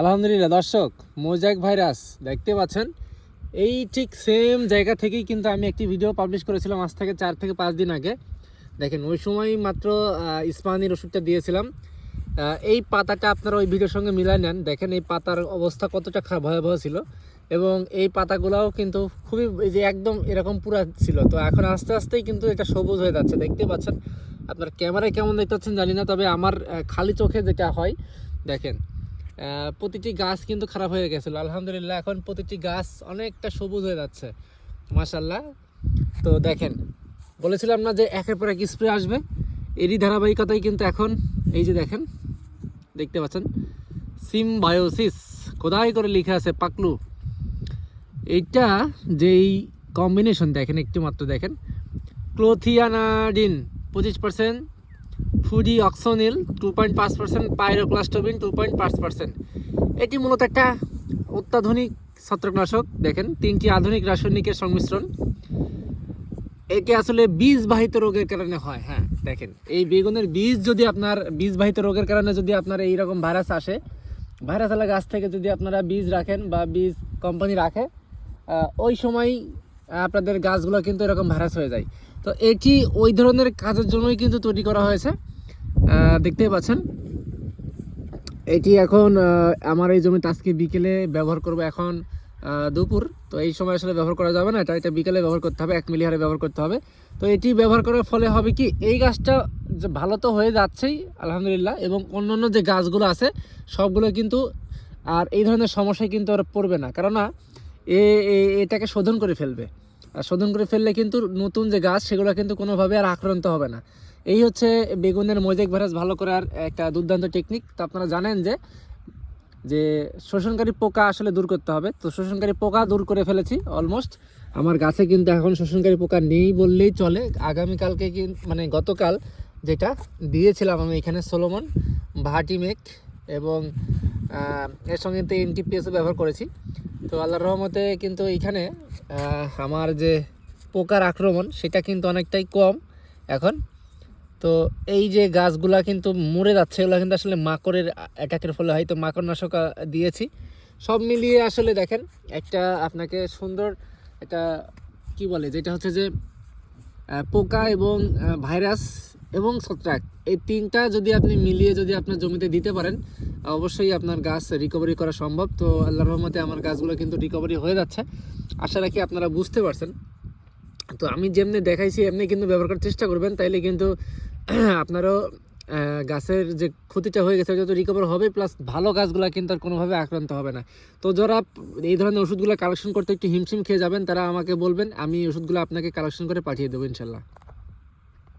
আলহামদুলিল্লাহ দর্শক mosaic virus দেখতে পাচ্ছেন? এই ঠিক সেম জায়গা থেকেই কিন্তু আমি একটি ভিডিও পাবলিশ করেছিলাম আজ থেকে চার থেকে পাঁচ দিন আগে। দেখেন ওই সময় মাত্র আহ, ইস্পাহানির ওষুধটা দিয়েছিলাম। এই পাতাটা আপনারা ওই ভিডিওর সঙ্গে মিলাই নেন। দেখেন এই পাতার অবস্থা কতটা খারাপ ভয়াবহ ছিল। এবং এই পাতাগুলোও কিন্তু খুবই এই যে একদম এরকম পুরা ছিল। তো এখন আস্তে আস্তেই কিন্তু এটা সবুজ হয়ে যাচ্ছে। দেখতে পাচ্ছেন? আপনার ক্যামেরায় কেমন দেখতে পাচ্ছেন জানি না তবে আমার খালি চোখে যেটা হয় দেখেন। প্রতিটি গাছ কিন্তু খারাপ হয়ে গেছিল। আলহামদুলিল্লাহ, এখন প্রতিটি গাছ অনেকটা সবুজ হয়ে যাচ্ছে মাশাল্লাহ তো দেখেন, বলেছিলাম না যে একের পর এক স্প্রে আসবে, এরই ধারাবাহিকতাই কিন্তু এখন, এই যে দেখেন, দেখতে পাচ্ছেন সিমবায়োসিস কোথায় করে লেখা আছে পাকলু। এইটা যেই কম্বিনেশন দেখেন একটু মাত্র দেখেন ক্লোথিয়ানাডিন পঁচিশ percent fludioxonil two point পাঁচ পার্সেন্ট পাইরোক্লাস্টোবিন টু পয়েন্ট পাঁচ পার্সেন্ট এটি মূলত একটা অত্যাধুনিক ছত্রকনাশক, দেখেন, তিনটি আধুনিক রাসায়নিকের সংমিশ্রণ। এটি আসলে বীজবাহিত রোগের কারণে হয় হ্যাঁ দেখেন, এই বেগুনের বীজ যদি আপনার, বীজবাহিত রোগের কারণে যদি আপনার এইরকম ভাইরাস আসে, ভাইরাস আলা গাছ থেকে যদি আপনারা বীজ রাখেন বা বীজ কোম্পানি রাখে ওই সময় আপনাদের গাছগুলো কিন্তু এরকম ভাইরাস হয়ে যায়। তো এটি ওই ধরনের কাজের জন্যই কিন্তু তৈরি করা হয়েছে। দেখতেই পাচ্ছেন। এটি এখন আমার এই জমিতে আজকে বিকেলে ব্যবহার করব এখন দুপুর। তো এই সময় আসলে ব্যবহার করা যাবে না, এটা এটা বিকেলে ব্যবহার করতে হবে, এক মিলি হারে ব্যবহার করতে হবে। তো এটি ব্যবহার করার ফলে হবে কি, এই গাছটা ভালো তো হয়ে যাচ্ছেই, আলহামদুলিল্লাহ, এবং অন্যান্য যে গাছগুলো আছে, সবগুলো কিন্তু, আর এই ধরনের সমস্যায় কিন্তু আর পড়বে না। কেননা এ, এটাকে শোধন করে ফেলবে। শোধন করে ফেললে কিন্তু নতুন যে গাছ, সেগুলো কিন্তু কোনোভাবে আর আক্রান্ত হবে না। এই হচ্ছে বেগুনের মোজাইক ভাইরাস ভালো করার একটা দুর্দান্ত টেকনিক তো আপনারা জানেন যে যে শোষণকারী পোকা আসলে দূর করতে হবে। তো শোষণকারী পোকা দূর করে ফেলেছি অলমোস্ট আমার গাছে কিন্তু এখন শোষণকারী পোকা নেই বললেই চলে। আগামীকালকে কিন্তু মানে গতকাল যেটা দিয়েছিলাম আমি এখানে সোলোমন ভাটিমেক এবং এর সঙ্গে তো এনটিপিএসও ব্যবহার করেছি। তো আল্লাহর রহমতে কিন্তু এইখানে আমার যে পোকার আক্রমণ, সেটা কিন্তু অনেকটাই কম এখন। তো এই যে গাছগুলা কিন্তু মরে যাচ্ছে, এগুলো কিন্তু আসলে মাকড়ের অ্যাটাকের ফলে হয়তো মাকড় নাশক দিয়েছি। সব মিলিয়ে আসলে দেখেন, একটা আপনাকে সুন্দর একটা, কি বলে, যেটা হচ্ছে যে পোকা এবং ভাইরাস এবং ছত্রাক, এই তিনটা যদি আপনি মিলিয়ে যদি আপনার জমিতে দিতে পারেন, অবশ্যই আপনার গাছ রিকভারি করা সম্ভব। তো আল্লাহর রহমতে আমার গাছগুলো কিন্তু রিকভারি হয়ে যাচ্ছে। আশা রাখি আপনারা বুঝতে পারছেন। তো আমি যেমনি দেখাইছি, এমনি কিন্তু ব্যবহার করার চেষ্টা করবেন। তাইলে কিন্তু আপনারও গাছের যে ক্ষতিটা হয়ে গেছে যত রিকভার হবে। প্লাস ভালো গাছগুলো কিন্তু আর কোনোভাবে আক্রান্ত হবে না। তো যারা এই ধরনের ওষুধগুলো কালেকশন করতে একটু হিমশিম খেয়ে যাবেন, তারা আমাকে বলবেন, আমি ওষুধগুলো আপনাকে কালেকশন করে পাঠিয়ে দেবো, ইনশাল্লাহ।